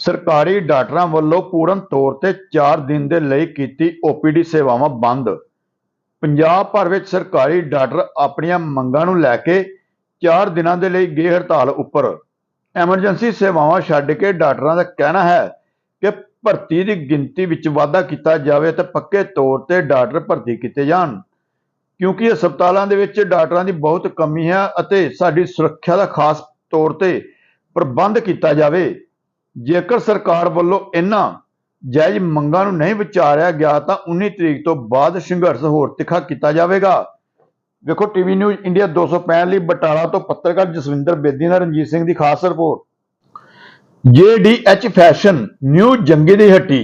ਸਰਕਾਰੀ ਡਾਕਟਰਾਂ ਵੱਲੋਂ ਪੂਰਨ ਤੌਰ ਤੇ 4 ਦਿਨ ਦੇ ਲਈ ਕੀਤੀ ਓਪੀਡੀ ਸੇਵਾਵਾਂ ਬੰਦ। ਪੰਜਾਬ ਭਰ ਵਿੱਚ ਸਰਕਾਰੀ ਡਾਕਟਰ ਆਪਣੀਆਂ ਮੰਗਾਂ ਨੂੰ ਲੈ ਕੇ 4 ਦਿਨਾਂ ਦੇ ਲਈ ਗਏ ਹੜਤਾਲ ਉੱਪਰ। ਐਮਰਜੈਂਸੀ ਸੇਵਾਵਾਂ ਛੱਡ ਕੇ ਡਾਕਟਰਾਂ ਦਾ ਕਹਿਣਾ ਹੈ ਕਿ ਭਰਤੀ ਦੀ ਗਿਣਤੀ ਵਿੱਚ ਵਾਧਾ ਕੀਤਾ ਜਾਵੇ ਤੇ ਪੱਕੇ ਤੌਰ ਤੇ ਡਾਕਟਰ ਭਰਤੀ ਕੀਤੇ ਜਾਣ। ਕਿਉਂਕਿ ਹਸਪਤਾਲਾਂ ਦੇ ਵਿੱਚ ਡਾਕਟਰਾਂ ਦੀ ਬਹੁਤ ਕਮੀ ਹੈ ਅਤੇ ਸਾਡੀ ਸੁਰੱਖਿਆ ਦਾ ਖਾਸ ਤੌਰ ਤੇ ਪ੍ਰਬੰਧ ਕੀਤਾ ਜਾਵੇ। ਜੇਕਰ ਸਰਕਾਰ ਵੱਲੋਂ ਇਹਨਾਂ ਜਾਇਜ਼ ਮੰਗਾਂ ਨੂੰ ਨਹੀਂ ਵਿਚਾਰਿਆ ਗਿਆ ਤਾਂ 19 ਤਰੀਕ ਤੋਂ ਬਾਅਦ ਸੰਘਰਸ਼ ਹੋਰ ਤਿੱਖਾ ਕੀਤਾ ਜਾਵੇਗਾ। ਵੇਖੋ ਟੀਵੀ ਨਿਊਜ਼ ਇੰਡੀਆ 265 ਲਈ ਬਟਾਲਾ ਤੋਂ ਪੱਤਰਕਾਰ ਜਸਵਿੰਦਰ ਬੇਦੀ ਨਾਲ ਰਣਜੀਤ ਸਿੰਘ ਦੀ ਖਾਸ ਰਿਪੋਰਟ। JDH ਫੈਸ਼ਨ ਨਿਊ ਜੰਗੀ ਦੀ ਹੱਟੀ,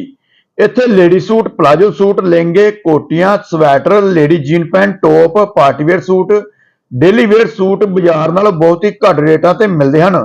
ਇੱਥੇ ਲੇਡੀ ਸੂਟ, ਪਲਾਜੋ ਸੂਟ, ਲਹਿੰਗੇ, ਕੋਟੀਆਂ, sweater, lady jean pant, top party wear suit, daily wear suit ਬਾਜ਼ਾਰ ਨਾਲੋਂ ਬਹੁਤ ਹੀ ਘੱਟ ਰੇਟਾਂ ਤੇ ਮਿਲਦੇ ਹਨ।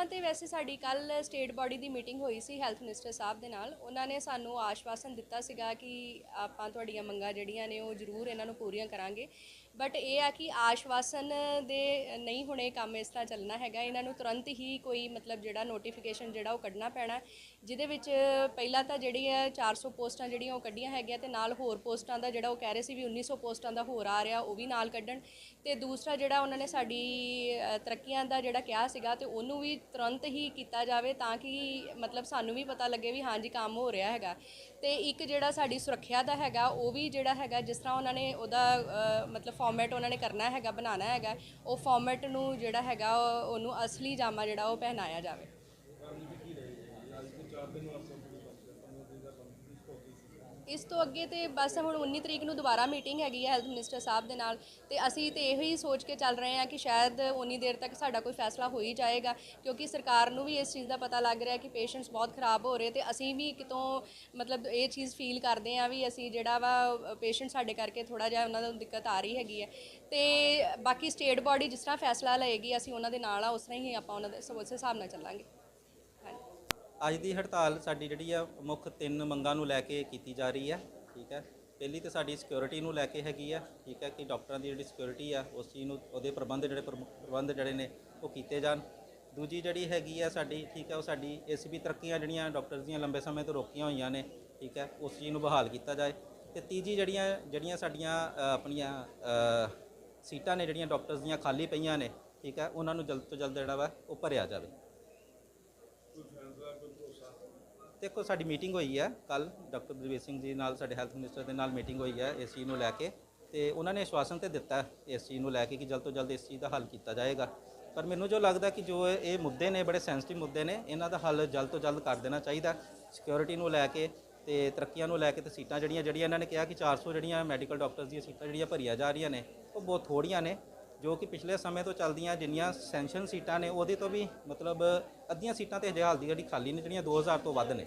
ਮੰਗਾਂ ਤੇ ਵੈਸੇ ਸਾਡੀ ਕੱਲ ਸਟੇਟ ਬਾਡੀ ਦੀ ਮੀਟਿੰਗ ਹੋਈ ਸੀ ਹੈਲਥ ਮਿਨਿਸਟਰ ਸਾਹਿਬ ਦੇ ਨਾਲ, ਉਹਨਾਂ ਨੇ ਸਾਨੂੰ ਆਸ਼ਵਾਸਨ ਦਿੱਤਾ ਸੀਗਾ ਕਿ ਆਪਾਂ ਤੁਹਾਡੀਆਂ ਮੰਗਾਂ ਜਿਹੜੀਆਂ ਨੇ ਉਹ ਜ਼ਰੂਰ ਇਹਨਾਂ ਨੂੰ ਪੂਰੀਆਂ ਕਰਾਂਗੇ। ਬਟ ਇਹ ਆ ਕਿ ਆਸ਼ਵਾਸਨ ਦੇ ਨਹੀਂ ਹੁਣੇ ਕੰਮ ਇਸ ਤਰ੍ਹਾਂ ਚੱਲਣਾ ਹੈਗਾ, ਇਹਨਾਂ ਨੂੰ ਤੁਰੰਤ ਹੀ ਕੋਈ ਮਤਲਬ ਜਿਹੜਾ ਨੋਟੀਫਿਕੇਸ਼ਨ ਜਿਹੜਾ ਉਹ ਕੱਢਣਾ ਪੈਣਾ, ਜਿਹਦੇ ਵਿੱਚ ਪਹਿਲਾਂ ਤਾਂ ਜਿਹੜੀ ਹੈ 400 ਪੋਸਟਾਂ ਜਿਹੜੀਆਂ ਉਹ ਕੱਢੀਆਂ ਹੈਗੀਆਂ ਤੇ ਨਾਲ ਹੋਰ ਪੋਸਟਾਂ ਦਾ ਜਿਹੜਾ ਉਹ ਕਹਿ ਰਹੇ ਸੀ ਵੀ 1900 ਪੋਸਟਾਂ ਦਾ ਹੋਰ ਆ ਰਿਹਾ, ਉਹ ਵੀ ਨਾਲ ਕੱਢਣ। ਤੇ ਦੂਸਰਾ ਜਿਹੜਾ ਉਹਨਾਂ ਨੇ ਸਾਡੀ ਤਰੱਕੀਆਂ ਦਾ ਜਿਹੜਾ ਕਿਹਾ ਸੀਗਾ ਤੇ ਉਹਨੂੰ ਵੀ ਤੁਰੰਤ ਹੀ ਕੀਤਾ ਜਾਵੇ ਤਾਂ ਕਿ ਮਤਲਬ ਸਾਨੂੰ ਵੀ ਪਤਾ ਲੱਗੇ ਵੀ ਹਾਂਜੀ ਕੰਮ ਹੋ ਰਿਹਾ ਹੈਗਾ। ਤੇ ਇੱਕ ਜਿਹੜਾ ਸਾਡੀ ਸੁਰੱਖਿਆ ਦਾ ਹੈਗਾ, ਉਹ ਵੀ ਜਿਹੜਾ ਹੈਗਾ, ਜਿਸ ਤਰ੍ਹਾਂ ਉਹਨਾਂ ਨੇ ਉਹਦਾ ਮਤਲਬ ਫਾਰਮੈਟ ਉਹਨਾਂ ਨੇ ਕਰਨਾ ਹੈਗਾ, ਬਣਾਉਣਾ ਹੈਗਾ, ਉਹ ਫਾਰਮੈਟ ਨੂੰ ਜਿਹੜਾ ਹੈਗਾ ਉਹਨੂੰ ਅਸਲੀ ਜਾਮਾ ਜਿਹੜਾ ਉਹ ਪਹਿਨਾਇਆ ਜਾਵੇ। ਇਸ ਤੋਂ ਅੱਗੇ ਤੇ ਬਸ ਹੁਣ 19 ਤਰੀਕ ਨੂੰ ਦੁਬਾਰਾ ਮੀਟਿੰਗ ਹੈਗੀ ਹੈ ਹੈਲਥ ਮਿਨਿਸਟਰ ਸਾਹਿਬ ਦੇ ਨਾਲ ਤੇ ਅਸੀਂ ਤੇ ਇਹੋ ਹੀ ਸੋਚ ਕੇ ਚੱਲ ਰਹੇ ਹਾਂ ਕਿ ਸ਼ਾਇਦ ਉਨੀ ਦੇਰ ਤੱਕ ਸਾਡਾ ਕੋਈ ਫੈਸਲਾ ਹੋ ਹੀ ਜਾਏਗਾ, ਕਿਉਂਕਿ ਸਰਕਾਰ ਨੂੰ ਵੀ ਇਸ ਚੀਜ਼ ਦਾ ਪਤਾ ਲੱਗ ਰਿਹਾ ਕਿ ਪੇਸ਼ੈਂਟਸ ਬਹੁਤ ਖਰਾਬ ਹੋ ਰਹੇ ਤੇ ਅਸੀਂ ਵੀ ਕਿਤੋਂ ਮਤਲਬ ਇਹ ਚੀਜ਼ ਫੀਲ ਕਰਦੇ ਹਾਂ ਵੀ ਅਸੀਂ ਜਿਹੜਾ ਵਾ ਪੇਸ਼ੈਂਟ ਸਾਡੇ ਕਰਕੇ ਥੋੜਾ ਜਿਹਾ ਉਹਨਾਂ ਨੂੰ ਦਿੱਕਤ ਆ ਰਹੀ ਹੈਗੀ ਹੈ। ਤੇ ਬਾਕੀ ਸਟੇਟ ਬਾਡੀ ਜਿਸ ਤਰ੍ਹਾਂ ਫੈਸਲਾ ਲਏਗੀ, ਅਸੀਂ ਉਹਨਾਂ ਦੇ ਨਾਲ ਆ, ਉਸ ਤਰ੍ਹਾਂ ਹੀ ਆਪਾਂ ਉਹਨਾਂ ਦੇ ਉਸ ਹਿਸਾਬ ਨਾਲ ਚੱਲਾਂਗੇ। ਅੱਜ ਦੀ ਹੜਤਾਲ ਸਾਡੀ ਜਿਹੜੀ ਆ, ਮੁੱਖ ਤਿੰਨ ਮੰਗਾਂ ਨੂੰ ਲੈ ਕੇ ਕੀਤੀ ਜਾ ਰਹੀ ਹੈ ਠੀਕ ਹੈ ਪਹਿਲੀ ਤੇ ਸਾਡੀ ਸਿਕਿਉਰਿਟੀ ਨੂੰ ਲੈ ਕੇ ਹੈਗੀ ਆ, ਠੀਕ ਹੈ ਕਿ ਡਾਕਟਰਾਂ ਦੀ ਜਿਹੜੀ ਸਿਕਿਉਰਿਟੀ ਆ, ਉਸ ਚੀਜ਼ ਨੂੰ, ਉਹਦੇ ਪ੍ਰਬੰਧ ਜਿਹੜੇ ਪ੍ਰਮ- ਪ੍ਰਬੰਧ ਜਿਹੜੇ ਨੇ, ਉਹ ਕੀਤੇ ਜਾਣ। ਦੂਜੀ ਜਿਹੜੀ ਹੈਗੀ ਆ ਸਾਡੀ, ਠੀਕ ਹੈ ਉਹ ਸਾਡੀ ਏਸੀਬੀ ਤਰੱਕੀਆਂ ਜਿਹੜੀਆਂ ਡਾਕਟਰਸ ਦੀਆਂ ਲੰਬੇ ਸਮੇਂ ਤੋਂ ਰੋਕੀਆਂ ਹੋਈਆਂ ਨੇ, ਠੀਕ ਹੈ ਉਸ ਚੀਜ਼ ਨੂੰ ਬਹਾਲ ਕੀਤਾ ਜਾਏ। ਤੇ ਤੀਜੀ ਜਿਹੜੀਆਂ ਜਿਹੜੀਆਂ ਸਾਡੀਆਂ ਆਪਣੀਆਂ ਸੀਟਾਂ ਨੇ ਜਿਹੜੀਆਂ ਡਾਕਟਰਸ ਦੀਆਂ ਖਾਲੀ ਪਈਆਂ ਨੇ, ਠੀਕ ਹੈ ਉਹਨਾਂ ਨੂੰ ਜਲਦ ਤੋਂ ਜਲਦ ਜਿਹੜਾ ਵਾ, ਉਹ ਭਰਿਆ ਜਾਵੇ। ਦੇਖੋ, ਸਾਡੀ ਮੀਟਿੰਗ ਹੋਈ ਹੈ ਕੱਲ ਡਾਕਟਰ ਬਲਵੀਰ ਸਿੰਘ ਜੀ ਨਾਲ, ਸਾਡੇ ਹੈਲਥ ਮਿਨਿਸਟਰ ਦੇ ਨਾਲ ਮੀਟਿੰਗ ਹੋਈ ਹੈ ਇਸ ਚੀਜ਼ ਨੂੰ ਲੈ ਕੇ ਤੇ ਉਹਨਾਂ ਨੇ ਆਸ਼ਵਾਸਨ ਤੇ ਦਿੱਤਾ ਇਸ ਚੀਜ਼ ਨੂੰ ਲੈ ਕੇ ਕਿ ਜਲਦ ਤੋਂ ਜਲਦ ਇਸ ਚੀਜ਼ ਦਾ ਹੱਲ ਕੀਤਾ ਜਾਏਗਾ। ਪਰ ਮੈਨੂੰ ਜੋ ਲੱਗਦਾ ਕਿ ਜੋ ਇਹ ਮੁੱਦੇ ਨੇ, ਬੜੇ ਸੈਂਸਿਟਿਵ ਮੁੱਦੇ ਨੇ, ਇਹਨਾਂ ਦਾ ਹੱਲ ਜਲਦ ਤੋਂ ਜਲਦ ਕਰ ਦੇਣਾ ਚਾਹੀਦਾ। ਸਿਕਿਉਰਿਟੀ ਨੂੰ ਲੈ ਕੇ ਤੇ ਤਰੱਕੀਆਂ ਨੂੰ ਲੈ ਕੇ ਤੇ ਸੀਟਾਂ ਜਿਹੜੀਆਂ ਜਿਹੜੀਆਂ ਇਹਨਾਂ ਨੇ ਕਿਹਾ ਕਿ 400 ਜਿਹੜੀਆਂ ਮੈਡੀਕਲ ਡਾਕਟਰਸ ਦੀਆਂ ਸੀਟਾਂ ਜਿਹੜੀਆਂ ਭਰੀਆਂ ਜਾ ਰਹੀਆਂ ਨੇ, ਉਹ ਬਹੁਤ ਥੋੜੀਆਂ ਨੇ। ਜੋ ਕਿ ਪਿਛਲੇ ਸਮੇਂ ਤੋਂ ਚੱਲਦੀਆਂ ਜਿੰਨੀਆਂ ਸੈਂਸ਼ਨ ਸੀਟਾਂ ਨੇ, ਉਹਦੇ ਤੋਂ ਵੀ ਮਤਲਬ ਅੱਧੀਆਂ ਸੀਟਾਂ ਤੇ ਹਜੇ ਹਾਲ ਦੀ ਜਿਹੜੀ ਖਾਲੀ ਨੇ, ਜਿਹੜੀਆਂ 2000 ਤੋਂ ਵੱਧ ਨੇ।